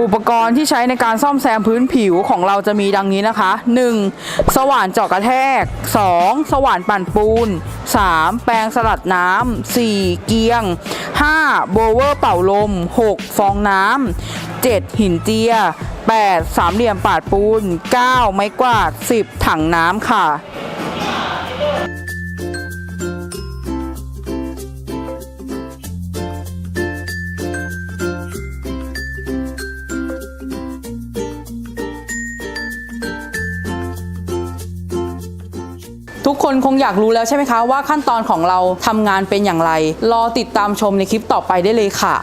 อุปกรณ์ที่ใช้ในการซ่อมแซมพื้นผิวของเราจะมีดังนี้นะคะ 1. สว่านเจาะกระแทก 2. สว่านปั่นปูน 3. แปรงสลัดน้ำ 4. เกียง 5. โบเวอร์เป่าลม 6. ฟองน้ำ 7. หินเจีย 8. สามเหลี่ยมปาดปูน 9. ไม้กวาด 10. ถังน้ำค่ะ ทุกคนคงอยากรู้แล้วใช่ไหมคะว่าขั้นตอนของเราทำงานเป็นอย่างไร รอติดตามชมในคลิปต่อไปได้เลยค่ะ